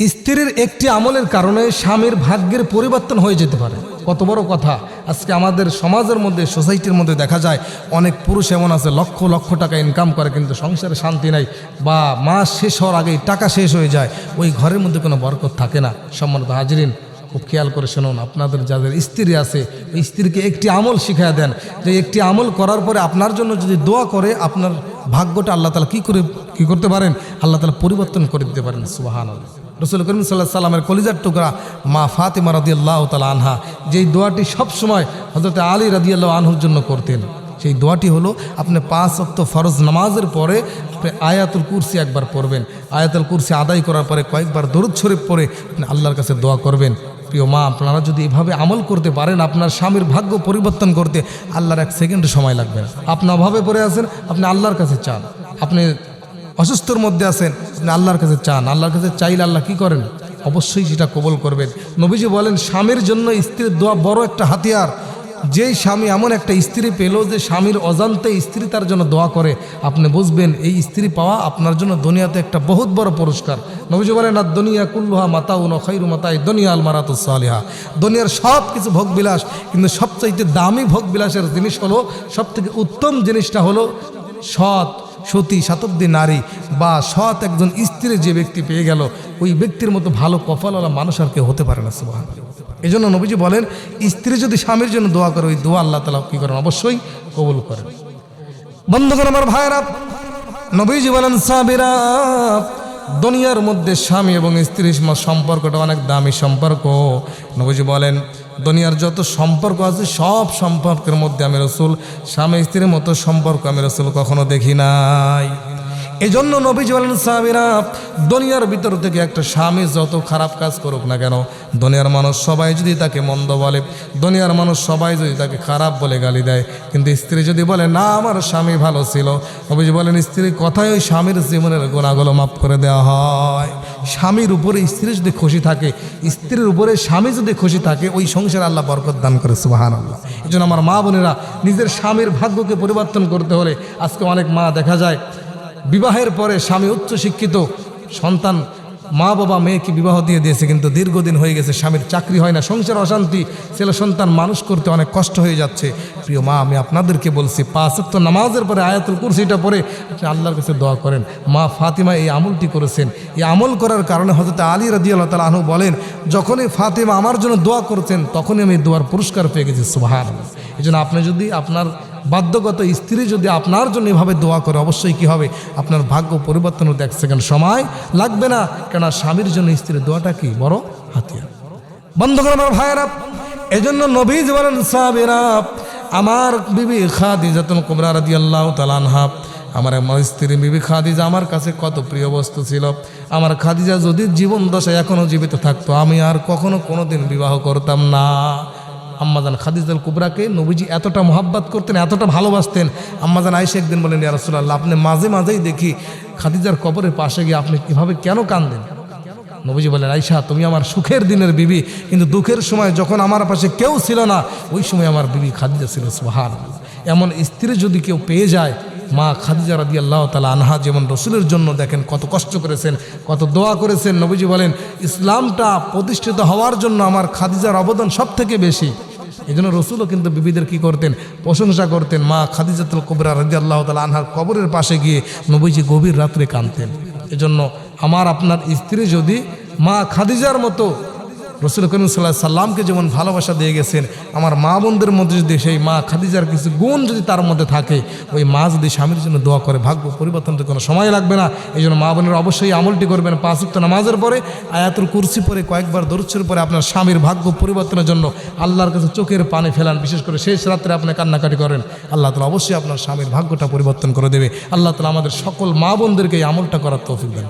স্ত্রীর একটি আমলের কারণে স্বামীর ভাগ্যের পরিবর্তন হয়ে যেতে পারে। কত বড় কথা। আজকে আমাদের সমাজের মধ্যে সোসাইটির মধ্যে দেখা যায়, অনেক পুরুষ এমন আছে, লক্ষ লক্ষ টাকা ইনকাম করে, কিন্তু সংসারে শান্তি নাই বা মাস শেষ হওয়ার আগেই টাকা শেষ হয়ে যায়। ওই ঘরের মধ্যে কোনো বরকত থাকে না। সম্মানিত হাজরিন, খুব খেয়াল করে শুনুন, আপনাদের যাদের স্ত্রী আছে, ওই স্ত্রীকে একটি আমল শিখাই দেন। যে একটি আমল করার পরে আপনার জন্য যদি দোয়া করে, আপনার ভাগ্যটা আল্লাহ তালা কী করে, কী করতে পারেন? আল্লাহ তালা পরিবর্তন করে দিতে পারেন সুবাহান রসুল করিম সাল্লাহ সাল্লামের কলিজার টুকরা মা ফাতেমা রাদিয়াল্লাহ তালা আনহা, যেই দোয়াটি সবসময় হজরত আলী রাদিয়াল্লাহ আনহুর জন্য করতেন, সেই দোয়াটি হলো, আপনি পাঁচ অক্ত ফরজ নামাজের পরে আপনি আয়াতুল কুরসি একবার পড়বেন। আয়াতুল কুরসি আদায় করার পরে কয়েকবার দরুদ শরীফ পরে আপনি আল্লাহর কাছে দোয়া করবেন। প্রিয় মা, আপনারা যদি এভাবে আমল করতে পারেন, আপনার স্বামীর ভাগ্য পরিবর্তন করতে আল্লাহর এক সেকেন্ড সময় লাগবে না। আপনি অভাবে পড়ে আছেন, আপনি আল্লাহর কাছে চান। আপনি অসুস্থর মধ্যে আছেন, আপনি আল্লাহর কাছে চান, আল্লাহর কাছে চাইলে আল্লাহ কি করেন? অবশ্যই সেটা কবল করবেন। নবীজি বলেন, স্বামীর জন্য স্ত্রীর দোয়া বড় একটা হাতিয়ার। যেই স্বামী এমন একটা স্ত্রী পেল যে স্বামীর অজান্তে স্ত্রী তার জন্য দোয়া করে। আপনি বুঝবেন, এই স্ত্রী পাওয়া আপনার জন্য দুনিয়াতে একটা বহুত বড় পুরস্কার। নবীজি বলেন আর দুনিয়া কুল্লুহা মাতা উন খৈরু মাতাই দুনিয়া আল মারাতুসালিহা দুনিয়ার সব কিছু ভোগবিলাস, কিন্তু সবচাইতে দামি ভোগবিলাসের জিনিস হলো সব থেকে উত্তম জিনিসটা হলো সৎ। সতী শতাব্দী নারী বা সৎ একজন স্ত্রী যে ব্যক্তি পেয়ে গেল, ওই ব্যক্তির মতো ভালো কপালওয়ালা মানুষ আর কেউ হতে পারে না সুবাহ এই জন্য নবীজি বলেন, স্ত্রী যদি স্বামীর জন্য দোয়া করে, ওই দোয়া আল্লাহ তালা কী করেন? অবশ্যই কবুল করেন। বন্ধুগণ, আমার ভাইরা নবীজি বলেন, সাবিরা, দুনিয়ার মধ্যে স্বামী এবং স্ত্রীর সম্পর্কটা অনেক দামি সম্পর্ক। নবীজি বলেন দুনিয়ার যত সম্পর্ক আছে, সব সম্পর্কের মধ্যে আমি রসুল, স্বামী স্ত্রীর মতো সম্পর্ক আমি রসুল কখনো দেখি নাই। এই জন্য নবীজি বলেন, সাহাবিরা, দুনিয়ার ভিতর থেকে একটা স্বামী যত খারাপ কাজ করুক না কেন, দুনিয়ার মানুষ সবাই যদি তাকে মন্দ বলে, দুনিয়ার মানুষ সবাই যদি তাকে খারাপ বলে গালি দেয়, কিন্তু স্ত্রী যদি বলে, না, আমার স্বামী ভালো ছিল, নবীজি বলেন স্ত্রীর কথাই ওই স্বামীর জীবনের গুণাগুলো মাফ করে দেওয়া হয়। স্বামীর উপরে স্ত্রী যদি খুশি থাকে, স্ত্রীর উপরে স্বামী যদি খুশি থাকে, ওই সংসার আল্লাহ বরকত দান করে সুবাহান আল্লাহ এই আমার মা বোনেরা, নিজের স্বামীর ভাগ্যকে পরিবর্তন করতে হলে আজকে অনেক মা দেখা যায় বিবাহের পরে স্বামী উচ্চ শিক্ষিত, সন্তান, মা বাবা, মেয়েকে বিবাহ দিয়ে দিয়েছে, কিন্তু দীর্ঘদিন হয়ে গেছে, স্বামীর চাকরি হয় না, সংসার অশান্তি, ছেলে সন্তান মানুষ করতে অনেক কষ্ট হয়ে যাচ্ছে। প্রিয় মা, আমি আপনাদেরকে বলছি, পাঁচ তো নামাজের পরে আয়াতুল কুরসিটা পরে আপনি আল্লাহর কাছে দোয়া করেন। মা ফাতিমা এই আমলটি করেছেন। এই আমল করার কারণে হজরত আলী রাজি আল্লাহ তালা আনহু বলেন, যখনই ফাতিমা আমার জন্য দোয়া করছেন, তখনই আমি দোয়ার পুরস্কার পেয়ে গেছি। সুবাহান এই জন্য আপনি যদি আপনার বাধ্যগত স্ত্রী যদি আপনার জন্য এভাবে দোয়া করে, অবশ্যই কি হবে? আপনার ভাগ্য পরিবর্তন হতে এক সেকেন্ড সময় লাগবে না। কেন স্বামীর জন্য স্ত্রীর দোয়াটা কি? বড় হাতিয়ার। বন্ধ করে আমার ভাইয়েরা, এজন্য নবীজ বলেন, সাহাবিরা, আমার বিবি খাদিজাতুল কুবরা রাদিয়াল্লাহু তাআলা আনহা, আমার আমার স্ত্রী বিবি খাদিজা আমার কাছে কত প্রিয় বস্তু ছিল। আমার খাদিজা যদি জীবন দশায় এখনও জীবিত থাকতো, আমি আর কখনো কোনোদিন বিবাহ করতাম না। আম্মাজান খাদিজাল কুবরাকে নবীজি এতটা মহাব্বাত করতেন, এতটা ভালোবাসতেন। আম্মাজান আইসা একদিন বলেন ইয়া আপনি মাঝে মাঝেই দেখি খাদিজার কবরের পাশে গিয়ে আপনি কীভাবে কেন কান্দেন নবীজি বলেন আইসা তুমি আমার সুখের দিনের বিবি, কিন্তু দুঃখের সময় যখন আমার পাশে কেউ ছিল না, ওই সময় আমার বিবি খাদিজা ছিল সুহান এমন স্ত্রী যদি কেউ পেয়ে যায় মা খাদিজা রাদি আল্লাহ তালা আনহা যেমন রসুলের জন্য দেখেন, কত কষ্ট করেছেন, কত দোয়া করেছেন, নবীজি বলেন, ইসলামটা প্রতিষ্ঠিত হওয়ার জন্য আমার খাদিজার অবদান সব থেকে বেশি। এই জন্য রসুলও কিন্তু বিবিদের কি করতেন, প্রশংসা করতেন, মা খাদিজাতুল কবরা রাজি আল্লাহ তালা আনহার কবরের পাশে গিয়ে নবীজি গভীর রাত্রে কাঁদতেন। এজন্য আমার আপনার স্ত্রী যদি মা খাদিজার মতো রসুল করিম সাল্লাহ সাল্লামকে যেমন ভালোবাসা দিয়ে গেছেন, আমার মা বোনদের মধ্যে যদি সেই মা খাদিজার কিছু গুণ যদি তার মধ্যে থাকে, ওই মা যদি স্বামীর জন্য দোয়া করে, ভাগ্য পরিবর্তন তো কোনো সময় লাগবে না। এই জন্য মা বোনের অবশ্যই আমলটি করবেন। পাঁচ নামাজের পরে, আয়াতুল কুরসি পরে কয়েকবার দরুচ্ছের পরে আপনার স্বামীর ভাগ্য পরিবর্তনের জন্য আল্লাহর কাছে চোখের পানি ফেলান। বিশেষ করে শেষ রাত্রে আপনি কান্নাকাটি করেন। আল্লাহ তালা অবশ্যই আপনার স্বামীর ভাগ্যটা পরিবর্তন করে দেবে। আল্লাহ তালা আমাদের সকল মা বোনদেরকে এই আমলটা করার তৌফিক দেন